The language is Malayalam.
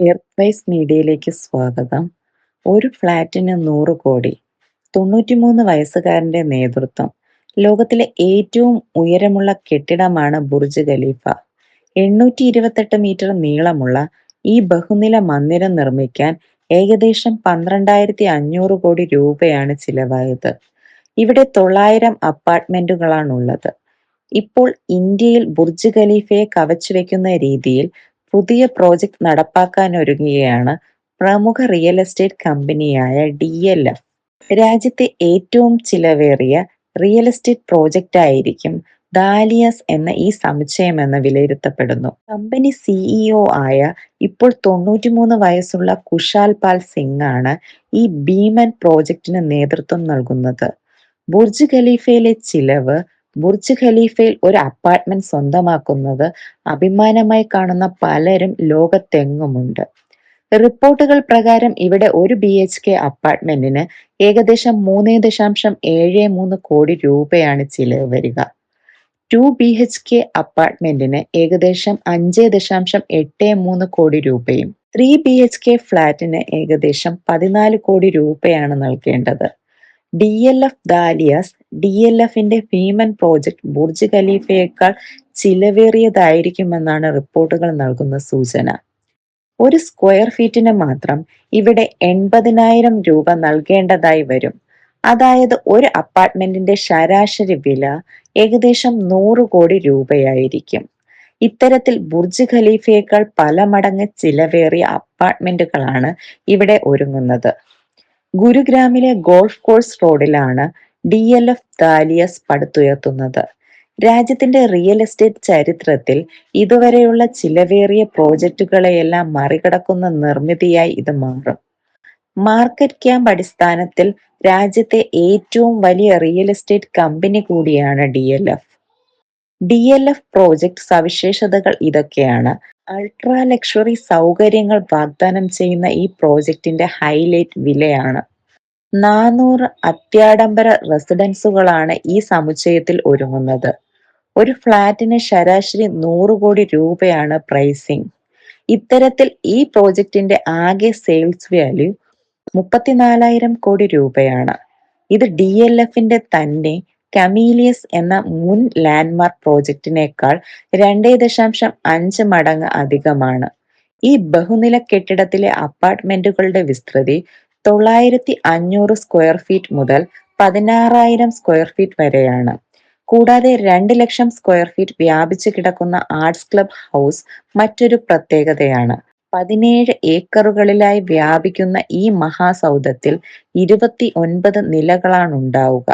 എർത്ത് മീഡിയയിലേക്ക് സ്വാഗതം. ഒരു ഫ്ലാറ്റിന് നൂറ് കോടി. തൊണ്ണൂറ്റിമൂന്ന് വയസ്സുകാരന്റെ നേതൃത്വം. ലോകത്തിലെ ഏറ്റവും ഉയരമുള്ള കെട്ടിടമാണ് ബുർജ് ഖലീഫ. എണ്ണൂറ്റി ഇരുപത്തെട്ട് മീറ്റർ നീളമുള്ള ഈ ബഹുനില മന്ദിരം നിർമ്മിക്കാൻ ഏകദേശം പന്ത്രണ്ടായിരത്തി അഞ്ഞൂറ് കോടി രൂപയാണ് ചിലവായത്. ഇവിടെ തൊള്ളായിരം അപ്പാർട്ട്മെന്റുകളാണുള്ളത്. ഇപ്പോൾ ഇന്ത്യയിൽ ബുർജ് ഖലീഫയെ കവച്ചു വെക്കുന്ന രീതിയിൽ പുതിയ പ്രോജക്ട് നടപ്പാക്കാനൊരുങ്ങുകയാണ് പ്രമുഖ റിയൽ എസ്റ്റേറ്റ് കമ്പനിയായ ഡി എൽ എഫ് രാജ്യത്തെ ഏറ്റവും ചിലവേറിയ റിയൽ എസ്റ്റേറ്റ് പ്രോജക്റ്റ് ആയിരിക്കും ദാലിയാസ് എന്ന ഈ സമുച്ചയമെന്ന് വിലയിരുത്തപ്പെടുന്നു. കമ്പനി സിഇഒ ആയ ഇപ്പോൾ തൊണ്ണൂറ്റിമൂന്ന് വയസ്സുള്ള കുഷാൽ പാൽ സിംഗ് ആണ് ഈ ഭീമൻ പ്രോജക്ടിന് നേതൃത്വം നൽകുന്നത്. ബുർജ് ഖലീഫയിലെ ചിലവ് ബുർജ് ഖലീഫയിൽ ഒരു അപ്പാർട്ട്മെന്റ് സ്വന്തമാക്കുന്നത് അഭിമാനമായി കാണുന്ന പലരും ലോകത്തെങ്ങുമുണ്ട്. റിപ്പോർട്ടുകൾ പ്രകാരം ഇവിടെ ഒരു ബി എച്ച് കെ അപ്പാർട്ട്മെന്റിന് ഏകദേശം മൂന്ന് ദശാംശം ഏഴ് മൂന്ന് കോടി രൂപയാണ് ചിലവ് വരിക. ടു ബി എച്ച് കെ അപ്പാർട്ട്മെന്റിന് ഏകദേശം അഞ്ച് ദശാംശം എട്ട് മൂന്ന് കോടി രൂപയും ത്രീ ബി എച്ച് കെ ഫ്ളാറ്റിന് ഏകദേശം പതിനാല് കോടി രൂപയാണ് നൽകേണ്ടത്. ഡി എൽ എഫ് ദാലിയാസ് ഡി.എൽ.എഫിന്റെ ഭീമൻ പ്രോജക്ട് ബുർജ് ഖലീഫയേക്കാൾ ചിലവേറിയതായിരിക്കുമെന്നാണ് റിപ്പോർട്ടുകൾ നൽകുന്ന സൂചന. ഒരു സ്ക്വയർ ഫീറ്റിന് മാത്രം ഇവിടെ എൺപതിനായിരം രൂപ നൽകേണ്ടതായി വരും. അതായത് ഒരു അപ്പാർട്ട്മെന്റിന്റെ ശരാശരി വില ഏകദേശം നൂറ് കോടി രൂപയായിരിക്കും. ഇത്തരത്തിൽ ബുർജ് ഖലീഫയേക്കാൾ പല മടങ്ങ് ചിലവേറിയ അപ്പാർട്ട്മെന്റുകളാണ് ഇവിടെ ഒരുങ്ങുന്നത്. ഗുരുഗ്രാമിലെ ഗോൾഫ് കോഴ്സ് റോഡിലാണ് ഡി.എൽ.എഫ് ദാലിയസ് പടുത്തുയർത്തുന്നത്. രാജ്യത്തിന്റെ റിയൽ എസ്റ്റേറ്റ് ചരിത്രത്തിൽ ഇതുവരെയുള്ള ചിലവേറിയ പ്രോജക്ടുകളെയെല്ലാം മറികടക്കുന്ന നിർമ്മിതിയായി ഇത് മാറും. മാർക്കറ്റ് ക്യാമ്പ് അടിസ്ഥാനത്തിൽ രാജ്യത്തെ ഏറ്റവും വലിയ റിയൽ എസ്റ്റേറ്റ് കമ്പനി കൂടിയാണ് D L F D L F project സവിശേഷതകൾ ഇതൊക്കെയാണ്. അൾട്രാ ലക്ഷറി സൗകര്യങ്ങൾ വാഗ്ദാനം ചെയ്യുന്ന ഈ പ്രോജക്ടിന്റെ ഹൈലൈറ്റ് വിലയാണ്. നാനൂറ് അത്യാഡംബര റെസിഡൻസുകളാണ് ഈ സമുച്ചയത്തിൽ ഒരുങ്ങുന്നത്. ഒരു ഫ്ളാറ്റിന് ശരാശരി നൂറ് കോടി രൂപയാണ് പ്രൈസിംഗ് ഇത്തരത്തിൽ ഈ പ്രോജക്റ്റിന്റെ ആകെ സെയിൽസ് വാല്യൂ മുപ്പത്തിനാലായിരം കോടി രൂപയാണ്. ഇത് ഡി എൽ എഫിന്റെ തന്നെ കമീലിയസ് എന്ന മുൻ ലാൻഡ്മാർക്ക് പ്രോജക്റ്റിനേക്കാൾ രണ്ടേ ദശാംശം അഞ്ച് മടങ്ങ് അധികമാണ്. ഈ ബഹുനില കെട്ടിടത്തിലെ അപ്പാർട്ട്മെന്റുകളുടെ വിസ്തൃതി തൊള്ളായിരത്തി അഞ്ഞൂറ് സ്ക്വയർ ഫീറ്റ് മുതൽ പതിനാറായിരം സ്ക്വയർ ഫീറ്റ് വരെയാണ്. കൂടാതെ രണ്ട് ലക്ഷം സ്ക്വയർ ഫീറ്റ് വ്യാപിച്ചു കിടക്കുന്ന ആർട്സ് ക്ലബ് ഹൗസ് മറ്റൊരു പ്രത്യേകതയാണ്. പതിനേഴ് ഏക്കറുകളിലായി വ്യാപിക്കുന്ന ഈ മഹാസൗധത്തിൽ ഇരുപത്തി ഒൻപത് നിലകളാണുണ്ടാവുക.